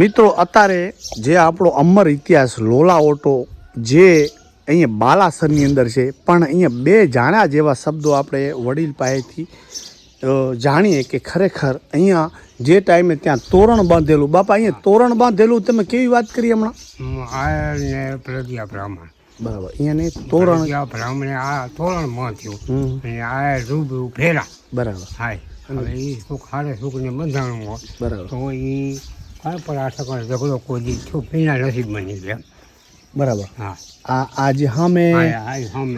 મિત્રો અત્યારે જે આપણો અમર ઇતિહાસ લોલા ઓટો જે અહીંયા બાલાસરની અંદર છે પણ અહીંયા બે જાણ્યા જેવા શબ્દો આપણે વડીલ પાસેથી જાણીએ કે ખરેખર અહીંયા જે ટાઈમે ત્યાં તોરણ બાંધેલું. બાપા અહીંયા તોરણ બાંધેલું તમે કેવી વાત કરી હમણાં? પ્રજ્ઞા બ્રાહ્મણ. બરાબર અહીંયા નહીં તોરણ બ્રાહ્મણે આ તોરણ બાંધ્યું. અને આયર રૂબરૂ ફેરા. બરાબર. હાય. અને એ સુખ હારે સુખને બંધાણું હોય. બરાબર. તો એ પણ આ સગવડ ઝઘડો કોઈ દી છું પીના નસીબ બની ગયા બરાબર. હા. આ આજે હામે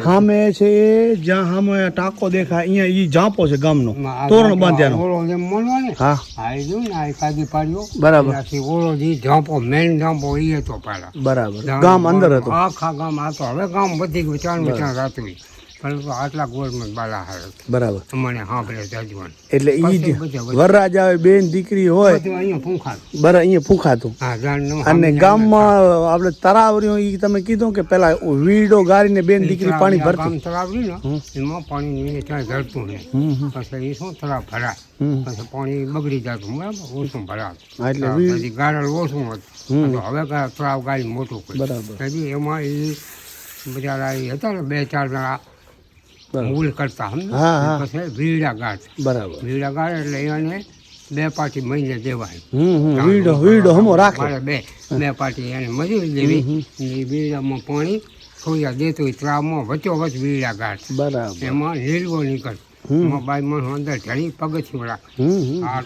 સામે છે. જ્યાં સામે ટાંકો દેખાય અહીંયા ઈ જાંપો છે ગામનો આ તોરણ બાંધ્યાનો. ઓળો ને હા. એ જોયું ને આ કાજી પાડ્યો. બરાબર. એનાથી ઓળો જે જાપો મેન જાપો એ હતો પાડા બરાબર. ગામ અંદર હતો. આખા ગામ આ તો હવે ગામ વધી ગયું ચાર ચાર રાતું પરંતુ આટલા ગવર્મેન્ટ બાલા હારે. બરાબર. અમને સાંભળે જજવાન. એટલે ઈ. વરરાજ આવે બેન દીકરી હોય અહીંયા પૂંખા બરાબર અહીંયા અને ગામમાં આપણે તરાવરીઓ ઈ તમે કીધું કે પેલા વીડો ગારીને બેન દીકરી પાણી ભરતી. ને એમાં પાણી ત્યાં નહીં. પછી એ શું તળાવ ભરાય. પછી પાણી બગડી જતું બરાબર ઓછું ભરાય. એટલે પછી ઓછું હતું હવે તળાવ ગાળી મોટું બરાબર. એમાં એ બિચારા એ હતા ને બે ચાર જણા મૂલ કરતા. પછી વીડા ગાઢ બરાબર. વીડા ગાઢ એટલે એને બે પાટી મહિને દેવાય. વીડો વીડો હમો રાખે. બે બે પાટી એને મજૂરી દેવી. એ વીડામાં પાણી થોડા દેતું હોય ત્રાવમાં વચ્ચો વચ વીડા ગાઢ બરાબર. એમાં લીલવો નીકળ. એમાં માણસો અંદર ચડી પગથિયું રાખે.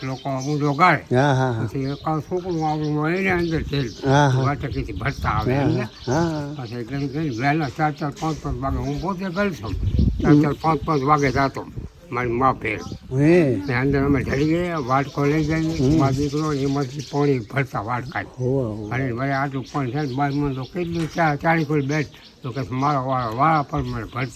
લોકો ઊંડો ગાળે. પછી એકાદ છોકરું આવડું એને અંદર તેલ વાટકીથી ભરતા આવે એમને પછી ગઈ વહેલા ચાર ચાર પાંચ પાંચ વાગે હું પોતે કરી છું. ચાર પાંચ પાંચ વાગે જતો. મારી મા ફેર હે. ને અંદર અમે ઢળી ગયા વાટકો લઈ જઈએ મારો દીકરો એમાંથી પાણી ભરતા વાટકા અને મારે આટલું પાણી થાય બાર મને તો કેટલી ચા ચાળી કોઈ બેઠ. તો કે મારો વાળો વાળા પર મને ભર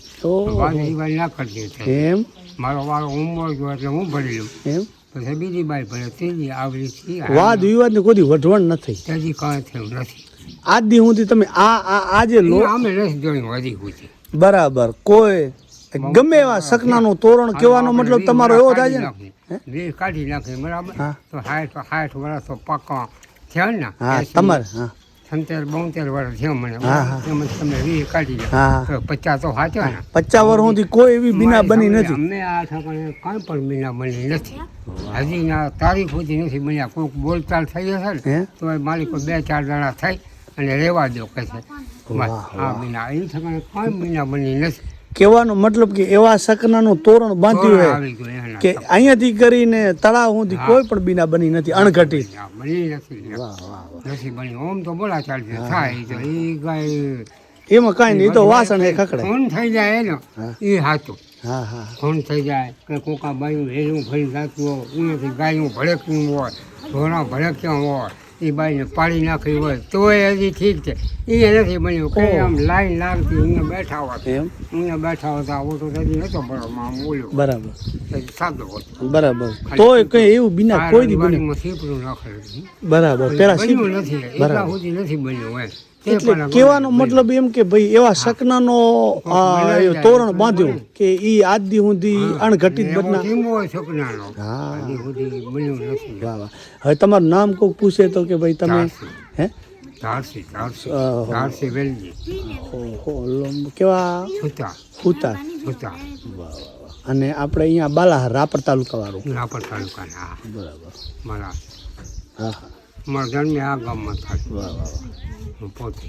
વાળી વાળી ના કરતી એમ? મારો વાળો ઉમર ગયો એટલે હું ભરી લઉં. એમ? પછી બીજી બાઈ ભરે ત્રીજી આવડી થી વાદ વિવાદની કોઈ દી વઢવણ નથી. ત્રીજી કાંઈ થયું નથી. આજ દી હું તમે આ આ આજે લો અમે રસ જોયું હજી બરાબર કોઈ ગમે એવા સકનાનું તોરણ કહેવાનો મતલબ તમારો એવો થાય છે ને? કાઢી નાખી બરાબર? તો સાઠ સાઠ વર્ષ તો પાકા થયા ને? હા તમારે હા. સત્તર બોતેર વર્ષ થયા મને. એમાં તમે વી કાઢી તો પચાસ તો સાચો ને? પચાસ વર્ષ સુધી કોઈ એવી બીના બની નથી. સામે અમે આ ઠાકાણે કાંઈ પણ બીના બની નથી. હજી ના તારીખ સુધી નથી બન્યા કોઈક બોલચાલ થઈ હશે ને તો માલિકો બે ચાર જણા થઈ અને રહેવા દો કહે છે. હા બીના એ ઠાકાણે કાંઈ બીના બની નથી. કહેવાનો મતલબ કે એવા સકનાનું તોરણ બાંધ્યું હોય કે અહીંયાથી કરીને તળાવ સુધી કોઈ પણ બીના બની નથી અણઘટી. નથી બની ઓમ તો બોલા ચાલશે થાય તો એ કઈ એમાં કાંઈ નહીં તો વાસણ એ ખકડે ખૂન થઈ જાય એનો એ સાચું હા હા. ખૂન થઈ જાય કે કોકા બાયું હેલું ફરી જાતું હોય ઉનેથી ગાયું ભડકતું હોય ઢોરા ભડક્યા હોય. એ બાઈને પાડી નાખી હોય તો એ હજી ઠીક છે. એ નથી બન્યું. કે આમ લાઈન લાગતી અહીંયા બેઠા હોય. એમ? અહીંયા બેઠા હોય તો આવો તો હજી નતો બરોબર આમ બોલ્યો. બરાબર. સાદો હતો. બરાબર. તો કઈ એવું બિના કોઈ દી બને સીપડું નાખેલું. બરાબર. પેલા નથી. એટલા સુધી નથી બન્યું એમ. એટલે કહેવાનો મતલબ એમ કે ભાઈ એવા સકનાનો તોરણ બાંધ્યું કે ઈ આદિ સુધી અણઘટિત હા. વાહ હવે તમારું નામ કોઈક પૂછે તો કે ભાઈ તમે હે? કેવા? અને આપણે અહીંયા બાલાહાર રાપર તાલુકા વાળું રાપર તાલુકા બરાબર. હા હા. મારા જન્મે આ ગામમાં થાય હું પોતે.